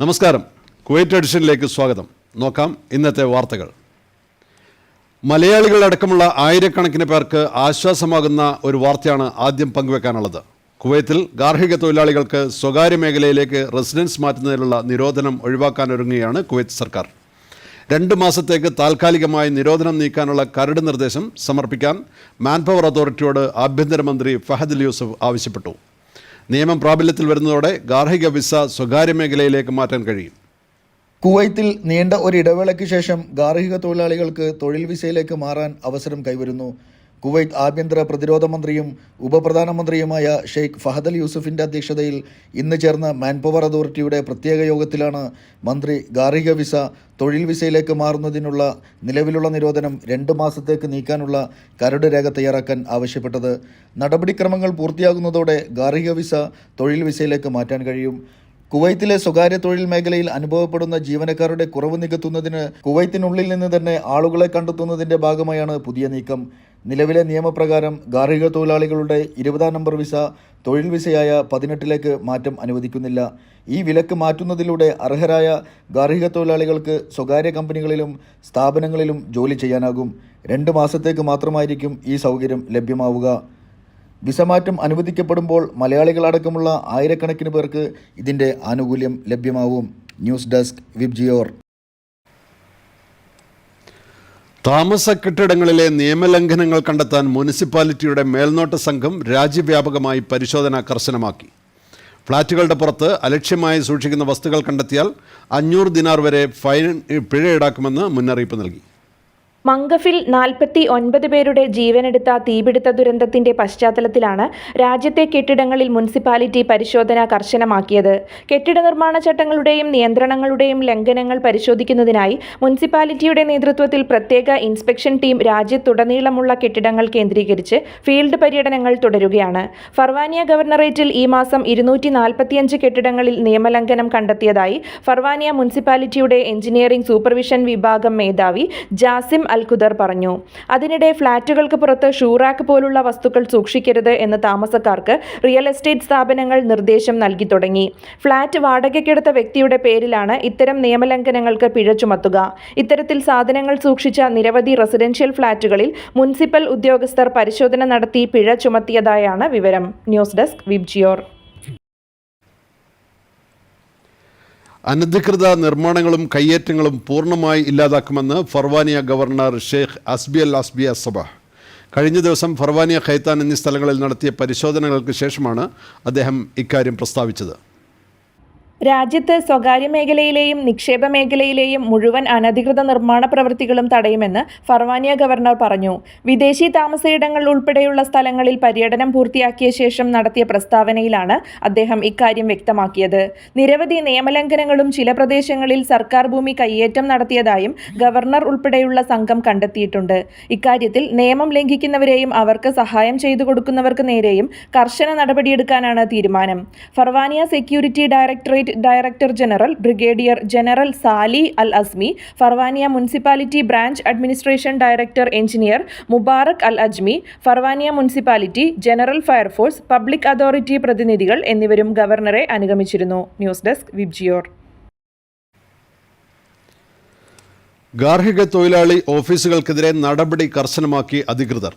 നമസ്കാരം. കുവൈറ്റ് എഡിഷനിലേക്ക് സ്വാഗതം. നോക്കാം ഇന്നത്തെ വാർത്തകൾ. മലയാളികളടക്കമുള്ള ആയിരക്കണക്കിന് പേർക്ക് ആശ്വാസമാകുന്ന ഒരു വാർത്തയാണ് ആദ്യം പങ്കുവെക്കാനുള്ളത്. കുവൈത്തിൽ ഗാർഹിക തൊഴിലാളികൾക്ക് സ്വകാര്യ മേഖലയിലേക്ക് റെസിഡൻസ് മാറ്റുന്നതിനുള്ള നിരോധനം ഒഴിവാക്കാനൊരുങ്ങുകയാണ് കുവൈത്ത് സർക്കാർ. രണ്ട് മാസത്തേക്ക് താൽക്കാലികമായി നിരോധനം നീക്കാനുള്ള കരട് നിർദ്ദേശം സമർപ്പിക്കാൻ മാൻപവർ അതോറിറ്റിയോട് ആഭ്യന്തരമന്ത്രി ഫഹദ് യൂസഫ് ആവശ്യപ്പെട്ടു. നിയമം പ്രാബല്യത്തിൽ വരുന്നതോടെ ഗാർഹിക വിസ സ്വകാര്യ മേഖലയിലേക്ക് മാറ്റാൻ കഴിയും. കുവൈത്തിൽ നീണ്ട ഒരു ഇടവേളയ്ക്ക് ശേഷം ഗാർഹിക തൊഴിലാളികൾക്ക് തൊഴിൽ വിസയിലേക്ക് മാറാൻ അവസരം കൈവരുന്നു. കുവൈത്ത് ആഭ്യന്തര പ്രതിരോധ മന്ത്രിയും ഉപപ്രധാനമന്ത്രിയുമായ ഷെയ്ഖ് ഫഹദൽ യൂസഫിന്റെ അധ്യക്ഷതയിൽ ഇന്ന് ചേർന്ന മാൻപവർ അതോറിറ്റിയുടെ പ്രത്യേക യോഗത്തിലാണ് മന്ത്രി ഗാർഹിക വിസ തൊഴിൽ വിസയിലേക്ക് മാറുന്നതിനുള്ള നിലവിലുള്ള നിരോധനം രണ്ട് മാസത്തേക്ക് നീക്കാനുള്ള കരട് രേഖ തയ്യാറാക്കാൻ ആവശ്യപ്പെട്ടത്. നടപടിക്രമങ്ങൾ പൂർത്തിയാകുന്നതോടെ ഗാർഹിക വിസ തൊഴിൽ വിസയിലേക്ക് മാറ്റാൻ കഴിയും. കുവൈത്തിലെ സ്വകാര്യ തൊഴിൽ മേഖലയിൽ അനുഭവപ്പെടുന്ന ജീവനക്കാരുടെ കുറവ് നികത്തുന്നതിന് കുവൈത്തിനുള്ളിൽ നിന്ന് തന്നെ ആളുകളെ കണ്ടെത്തുന്നതിന്റെ ഭാഗമായാണ് പുതിയ നീക്കം. നിലവിലെ നിയമപ്രകാരം ഗാർഹിക തൊഴിലാളികളുടെ ഇരുപതാം നമ്പർ വിസ തൊഴിൽ വിസയായ പതിനെട്ടിലേക്ക് മാറ്റം അനുവദിക്കുന്നില്ല. ഈ വിലക്ക് മാറ്റുന്നതിലൂടെ അർഹരായ ഗാർഹിക തൊഴിലാളികൾക്ക് സ്വകാര്യ കമ്പനികളിലും സ്ഥാപനങ്ങളിലും ജോലി ചെയ്യാനാകും. രണ്ട് മാസത്തേക്ക് മാത്രമായിരിക്കും ഈ സൗകര്യം ലഭ്യമാവുക. വിസ മാറ്റം അനുവദിക്കപ്പെടുമ്പോൾ മലയാളികളടക്കമുള്ള ആയിരക്കണക്കിന് പേർക്ക് ഇതിന്റെ ആനുകൂല്യം ലഭ്യമാവും. News desk VIBGYOR. താമസ കെട്ടിടങ്ങളിലെ നിയമലംഘനങ്ങൾ കണ്ടെത്താൻ മുനിസിപ്പാലിറ്റിയുടെ മേൽനോട്ട സംഘം രാജ്യവ്യാപകമായി പരിശോധന കർശനമാക്കി. ഫ്ളാറ്റുകളുടെ പുറത്ത് അലക്ഷ്യമായി സൂക്ഷിക്കുന്ന വസ്തുക്കൾ കണ്ടെത്തിയാൽ അഞ്ഞൂറ് ദിനാർ വരെ ഫൈൻ പിഴ ഈടാക്കുമെന്ന് മുന്നറിയിപ്പ് നൽകി. മംഗഫിൽ നാൽപ്പത്തി ഒൻപത് പേരുടെ ജീവനെടുത്ത തീപിടുത്ത ദുരന്തത്തിന്റെ പശ്ചാത്തലത്തിലാണ് രാജ്യത്തെ കെട്ടിടങ്ങളിൽ മുനിസിപ്പാലിറ്റി പരിശോധന കർശനമാക്കിയത്. കെട്ടിട നിർമ്മാണ ചട്ടങ്ങളുടെയും നിയന്ത്രണങ്ങളുടെയും ലംഘനങ്ങൾ പരിശോധിക്കുന്നതിനായി മുനിസിപ്പാലിറ്റിയുടെ നേതൃത്വത്തിൽ പ്രത്യേക ഇൻസ്പെക്ഷൻ ടീം രാജ്യത്തുടനീളമുള്ള കെട്ടിടങ്ങൾ കേന്ദ്രീകരിച്ച് ഫീൽഡ് പര്യടനങ്ങൾ തുടരുകയാണ്. ഫർവാനിയ ഗവർണറേറ്റിൽ ഈ മാസം ഇരുന്നൂറ്റി നാൽപ്പത്തിയഞ്ച് കെട്ടിടങ്ങളിൽ നിയമലംഘനം കണ്ടെത്തിയതായി ഫർവാനിയ മുനിസിപ്പാലിറ്റിയുടെ എഞ്ചിനീയറിംഗ് സൂപ്പർവിഷൻ വിഭാഗം മേധാവി ജാസിം അൽഖുദർ പറഞ്ഞു. അതിനിടെ ഫ്ളാറ്റുകൾക്ക് പുറത്ത് ഷൂറാക്ക് പോലുള്ള വസ്തുക്കൾ സൂക്ഷിക്കരുത് എന്ന് താമസക്കാർക്ക് റിയൽ എസ്റ്റേറ്റ് സ്ഥാപനങ്ങൾ നിർദ്ദേശം നൽകി തുടങ്ങി. ഫ്ളാറ്റ് വാടകയ്ക്കെടുത്ത വ്യക്തിയുടെ പേരിലാണ് ഇത്തരം നിയമലംഘനങ്ങൾക്ക് പിഴ ചുമത്തുക. ഇത്തരത്തിൽ സാധനങ്ങൾ സൂക്ഷിച്ച നിരവധി റെസിഡൻഷ്യൽ ഫ്ളാറ്റുകളിൽ മുനിസിപ്പൽ ഉദ്യോഗസ്ഥർ പരിശോധന നടത്തി പിഴ ചുമത്തിയതായാണ് വിവരം. News desk VIBGYOR. അനധികൃത നിർമ്മാണങ്ങളും കയ്യേറ്റങ്ങളും പൂർണമായി ഇല്ലാതാക്കുമെന്ന് ഫർവാനിയ ഗവർണർ ഷെയ്ഖ് അസ്ബി അസ്ബിയ അസ്ബി അസബഹ് കഴിഞ്ഞ ദിവസം ഫർവാനിയ ഖൈത്താൻ എന്നീ സ്ഥലങ്ങളിൽ നടത്തിയ പരിശോധനകൾക്ക് ശേഷമാണ് അദ്ദേഹം ഇക്കാര്യം പ്രസ്താവിച്ചത്. രാജ്യത്ത് സ്വകാര്യ മേഖലയിലെയും നിക്ഷേപ മേഖലയിലെയും മുഴുവൻ അനധികൃത നിർമ്മാണ പ്രവൃത്തികളും തടയുമെന്ന് ഫർവാനിയ ഗവർണർ പറഞ്ഞു. വിദേശി താമസയിടങ്ങൾ ഉൾപ്പെടെയുള്ള സ്ഥലങ്ങളിൽ പര്യടനം പൂർത്തിയാക്കിയ ശേഷം നടത്തിയ പ്രസ്താവനയിലാണ് അദ്ദേഹം ഇക്കാര്യം വ്യക്തമാക്കിയത്. നിരവധി നിയമലംഘനങ്ങളും ചില പ്രദേശങ്ങളിൽ സർക്കാർ ഭൂമി കയ്യേറ്റം നടത്തിയതായും ഗവർണർ ഉൾപ്പെടെയുള്ള സംഘം കണ്ടെത്തിയിട്ടുണ്ട്. ഇക്കാര്യത്തിൽ നിയമം ലംഘിക്കുന്നവരെയും അവർക്ക് സഹായം ചെയ്തു കൊടുക്കുന്നവർക്ക് നേരെയും കർശന നടപടിയെടുക്കാനാണ് തീരുമാനം. Farwaniya security directorate director general brigadier general Saleh al Azmi Farwaniya municipality branch administration director engineer Mubarak al Ajmi Farwaniya municipality general fire force public authority പ്രതിനിധികൾ എന്നിവരും ഗവർണറെ അനുഗമിച്ചിരുന്നു. ന്യൂസ് ഡെസ്ക് വിബ്ജിയോർ ഗാർഹിക തൊഴിലാളി ഓഫീസുകൾക്കെതിരെ നടപടി കർശനമാക്കി അധികൃതർ.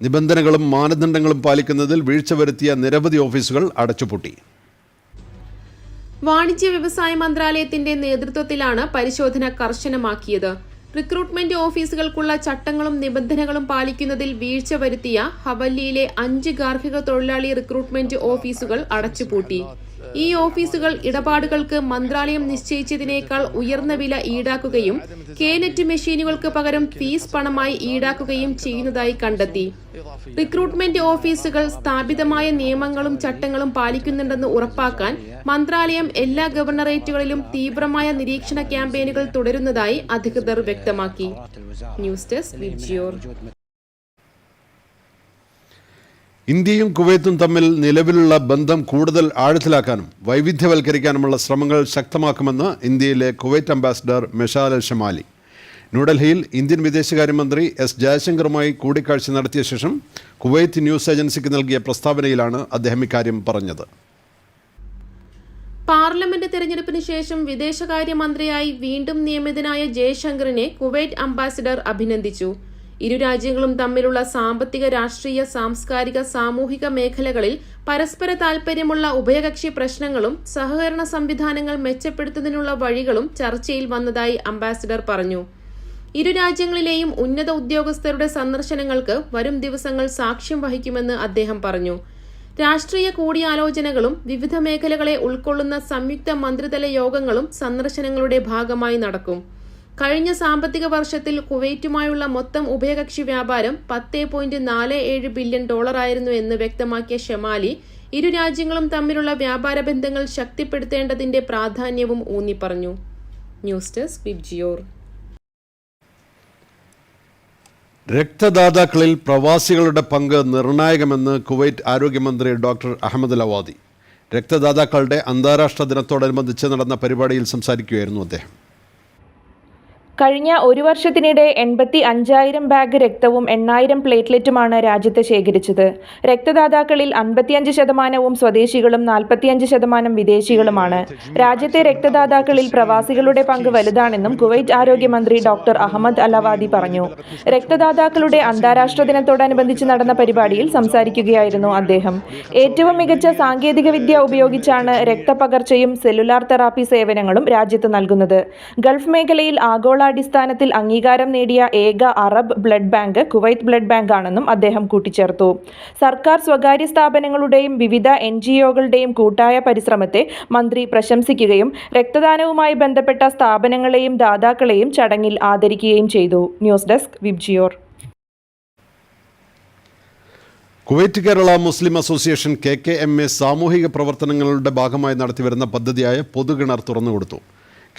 നിബന്ധനകളും മാനദണ്ഡങ്ങളും പാലിക്കുന്നതിൽ വീഴ്ച വരുത്തിയ നിരവധി ഓഫീസുകൾ അടച്ചുപൂട്ടി. വാണിജ്യ വ്യവസായ മന്ത്രാലയത്തിന്റെ നേതൃത്വത്തിലാണ് പരിശോധന കർശനമാക്കിയത്. റിക്രൂട്ട്മെന്റ് ഓഫീസുകൾക്കുള്ള ചട്ടങ്ങളും നിബന്ധനകളും പാലിക്കുന്നതിൽ വീഴ്ച വരുത്തിയ ഹവല്ലിയിലെ അഞ്ച് ഗാർഹിക തൊഴിലാളി റിക്രൂട്ട്മെന്റ് ഓഫീസുകൾ അടച്ചുപൂട്ടി. ഈ ഓഫീസുകൾ ഇടപാടുകൾക്ക് മന്ത്രാലയം നിശ്ചയിച്ചതിനേക്കാൾ ഉയർന്ന വില ഈടാക്കുകയും കേനെറ്റ് മെഷീനുകൾക്ക് പകരം ഫീസ് പണമായി ഈടാക്കുകയും ചെയ്യുന്നതായി കണ്ടെത്തി. റിക്രൂട്ട്മെന്റ് ഓഫീസുകൾ സ്ഥാപിതമായ നിയമങ്ങളും ചട്ടങ്ങളും പാലിക്കുന്നുണ്ടെന്ന് ഉറപ്പാക്കാൻ മന്ത്രാലയം എല്ലാ ഗവർണറേറ്റുകളിലും തീവ്രമായ നിരീക്ഷണ ക്യാമ്പയിനുകൾ തുടരുന്നതായി അധികൃതർ വ്യക്തമാക്കി. News desk VIBGYOR. ഇന്ത്യയും കുവൈത്തും തമ്മിൽ നിലവിലുള്ള ബന്ധം കൂടുതൽ ആഴത്തിലാക്കാനും വൈവിധ്യവൽക്കരിക്കാനുമുള്ള ശ്രമങ്ങൾ ശക്തമാക്കുമെന്ന് ഇന്ത്യയിലെ Kuwait ambassador Meshal al Shamali. ന്യൂഡൽഹിയിൽ ഇന്ത്യൻ വിദേശകാര്യമന്ത്രി എസ് ജയശങ്കറുമായി കൂടിക്കാഴ്ച നടത്തിയ ശേഷം കുവൈത്ത് ന്യൂസ് ഏജൻസിക്ക് നൽകിയ പ്രസ്താവനയിലാണ് അദ്ദേഹം ഇക്കാര്യം പറഞ്ഞത്. പാർലമെന്റ് തെരഞ്ഞെടുപ്പിന് ശേഷം വിദേശകാര്യമന്ത്രിയായി വീണ്ടും നിയമിതനായ ജയശങ്കറിനെ കുവൈറ്റ് അംബാസിഡർ അഭിനന്ദിച്ചു. ഇരു രാജ്യങ്ങളും തമ്മിലുള്ള സാമ്പത്തിക രാഷ്ട്രീയ സാംസ്കാരിക സാമൂഹിക മേഖലകളിൽ പരസ്പര താൽപര്യമുള്ള ഉഭയകക്ഷി പ്രശ്നങ്ങളും സഹകരണ സംവിധാനങ്ങൾ മെച്ചപ്പെടുത്തുന്നതിനുള്ള വഴികളും ചർച്ചയിൽ വന്നതായി അംബാസിഡർ പറഞ്ഞു. ഇരു രാജ്യങ്ങളിലെയും ഉന്നത ഉദ്യോഗസ്ഥരുടെ സന്ദർശനങ്ങൾക്ക് വരും ദിവസങ്ങൾ സാക്ഷ്യം വഹിക്കുമെന്ന് അദ്ദേഹം പറഞ്ഞു. രാഷ്ട്രീയ കൂടിയാലോചനകളും വിവിധ മേഖലകളെ ഉൾക്കൊള്ളുന്ന സംയുക്ത മന്ത്രിതല യോഗങ്ങളും സന്ദർശനങ്ങളുടെ ഭാഗമായി നടക്കും. കഴിഞ്ഞ സാമ്പത്തിക വർഷത്തിൽ കുവൈറ്റുമായുള്ള മൊത്തം ഉഭയകക്ഷി വ്യാപാരം പത്ത് പോയിന്റ് നാല് ഏഴ് ബില്യൺ ഡോളറായിരുന്നു എന്ന് വ്യക്തമാക്കിയ ഷെമാലി ഇരു രാജ്യങ്ങളും തമ്മിലുള്ള വ്യാപാര ബന്ധങ്ങൾ ശക്തിപ്പെടുത്തേണ്ടതിന്റെ പ്രാധാന്യവും ഊന്നിപ്പറഞ്ഞു. ന്യൂസ് ഡെസ്ക് വിബ്ജിയോർ രക്തദാതാക്കളിൽ പ്രവാസികളുടെ പങ്ക് നിർണായകമെന്ന് കുവൈറ്റ് ആരോഗ്യമന്ത്രി ഡോക്ടർ അഹമ്മദ് ലവാദി. രക്തദാതാക്കളുടെ അന്താരാഷ്ട്ര ദിനത്തോടനുബന്ധിച്ച് നടന്ന പരിപാടിയിൽ സംസാരിക്കുകയായിരുന്നു അദ്ദേഹം. കഴിഞ്ഞ ഒരു വർഷത്തിനിടെ എൺപത്തി അഞ്ചായിരം ബാഗ് രക്തവും എണ്ണായിരം പ്ലേറ്റ്ലെറ്റുമാണ് രാജ്യത്ത് ശേഖരിച്ചത്. രക്തദാതാക്കളിൽ അൻപത്തിയഞ്ച് ശതമാനവും സ്വദേശികളും നാൽപ്പത്തിയഞ്ച് ശതമാനം വിദേശികളുമാണ്. രാജ്യത്തെ രക്തദാതാക്കളിൽ പ്രവാസികളുടെ പങ്ക് വലുതാണെന്നും കുവൈറ്റ് ആരോഗ്യമന്ത്രി ഡോക്ടർ അഹമ്മദ് അലവാദി പറഞ്ഞു. രക്തദാതാക്കളുടെ അന്താരാഷ്ട്ര ദിനത്തോടനുബന്ധിച്ച് നടന്ന പരിപാടിയിൽ സംസാരിക്കുകയായിരുന്നു അദ്ദേഹം. ഏറ്റവും മികച്ച സാങ്കേതികവിദ്യ ഉപയോഗിച്ചാണ് രക്തപകർച്ചയും സെല്ലുലാർ തെറാപ്പി സേവനങ്ങളും രാജ്യത്ത് നൽകുന്നത്. ഗൾഫ് മേഖലയിൽ ആഗോളാടിസ്ഥാനത്തിൽ അംഗീകാരം നേടിയ ഏക Arab blood bank Kuwait blood bank ആണെന്നും അദ്ദേഹം കൂട്ടിച്ചേർത്തു. സർക്കാർ സ്വകാര്യ സ്ഥാപനങ്ങളുടെയും വിവിധ എൻ ജി ഒകളുടെയും കൂട്ടായ പരിശ്രമത്തെ മന്ത്രി പ്രശംസിക്കുകയും രക്തദാനവുമായി ബന്ധപ്പെട്ട സ്ഥാപനങ്ങളെയും ദാതാക്കളെയും ചടങ്ങിൽ ആദരിക്കുകയും ചെയ്തു. News desk VIBGYOR Kuwait Kerala Muslim association K K M A സാമൂഹിക പ്രവർത്തനങ്ങളുടെ ഭാഗമായി നടത്തിവരുന്ന പദ്ധതിയായ പൊതുകിണർ തുറന്നുകൊടുത്തു.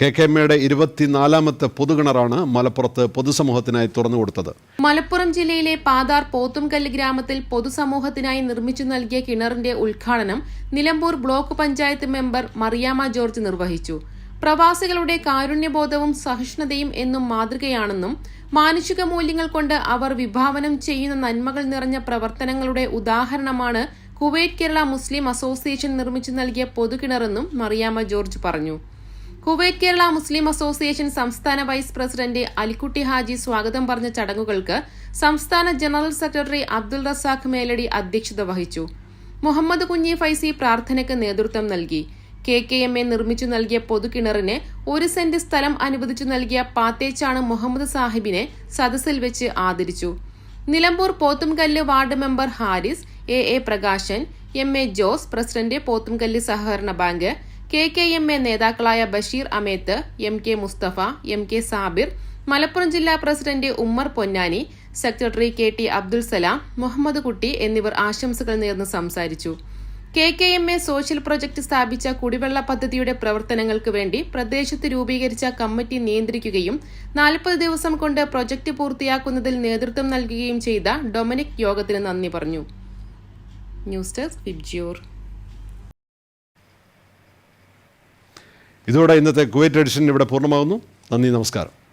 കെ കെ എമ്മയുടെ ഇരുപത്തിനാലാമത്തെ പൊതുകിണറാണ് മലപ്പുറത്ത് പൊതുസമൂഹത്തിനായി തുറന്നു കൊടുത്തത്. മലപ്പുറം ജില്ലയിലെ പാതാർ പോത്തുംകല്ല് ഗ്രാമത്തിൽ പൊതുസമൂഹത്തിനായി നിർമ്മിച്ചു നൽകിയ കിണറിന്റെ ഉദ്ഘാടനം Nilambur block panchayat member Mariyamma George നിർവഹിച്ചു. പ്രവാസികളുടെ കാരുണ്യബോധവും സഹിഷ്ണുതയും എന്നും മാതൃകയാണെന്നും മാനുഷിക മൂല്യങ്ങൾ കൊണ്ട് അവർ വിഭാവനം ചെയ്യുന്ന നന്മകൾ നിറഞ്ഞ പ്രവർത്തനങ്ങളുടെ ഉദാഹരണമാണ് കുവൈറ്റ് കേരള മുസ്ലിം അസോസിയേഷൻ നിർമ്മിച്ചു നൽകിയ പൊതുകിണറെന്നും മറിയാമ്മ ജോർജ് പറഞ്ഞു. കുവൈറ്റ് കേരള മുസ്ലിം അസോസിയേഷൻ സംസ്ഥാന വൈസ് പ്രസിഡന്റ് അലിക്കുട്ടി ഹാജി സ്വാഗതം പറഞ്ഞ ചടങ്ങുകൾക്ക് സംസ്ഥാന ജനറൽ സെക്രട്ടറി അബ്ദുൾ റസാഖ് മേലടി അധ്യക്ഷത വഹിച്ചു. മുഹമ്മദ് കുഞ്ഞി ഫൈസി പ്രാർത്ഥനയ്ക്ക് നേതൃത്വം നൽകി. കെ കെ എം എ നിർമ്മിച്ചു നൽകിയ പൊതുകിണറിന് ഒരു സെന്റ് സ്ഥലം അനുവദിച്ചു നൽകിയ പാത്തേച്ചാണ് മുഹമ്മദ് സാഹിബിനെ സദസ്സിൽ വെച്ച് ആദരിച്ചു. Nilambur Pothumkallu ward member Haris A A Prakashan M A Jose president Pothumkallu സഹകരണ bank K K M A നേതാക്കളായ Basheer Ameth M K Mustafa M K Sabir Malappuram ജില്ലാ president Ummer Ponnani secretary K T Abdul Salam Muhammad Kutty എന്നിവർ ആശംസകൾ നേർന്ന് സംസാരിച്ചു. K K M A social project സ്ഥാപിച്ച കുടിവെള്ള പദ്ധതിയുടെ പ്രവർത്തനങ്ങൾക്ക് വേണ്ടി പ്രദേശത്ത് രൂപീകരിച്ച കമ്മിറ്റി നിയന്ത്രിക്കുകയും നാൽപ്പത് ദിവസം കൊണ്ട് പ്രൊജക്ട് പൂർത്തിയാക്കുന്നതിൽ നേതൃത്വം നൽകുകയും ചെയ്ത ഡൊമിനിക് യോഗത്തിന് നന്ദി പറഞ്ഞു. News desk VIBGYOR. ഇതോടെ ഇന്നത്തെ കുവൈറ്റ് എഡിഷൻ ഇവിടെ പൂർണമാകുന്നു. നന്ദി നമസ്കാരം.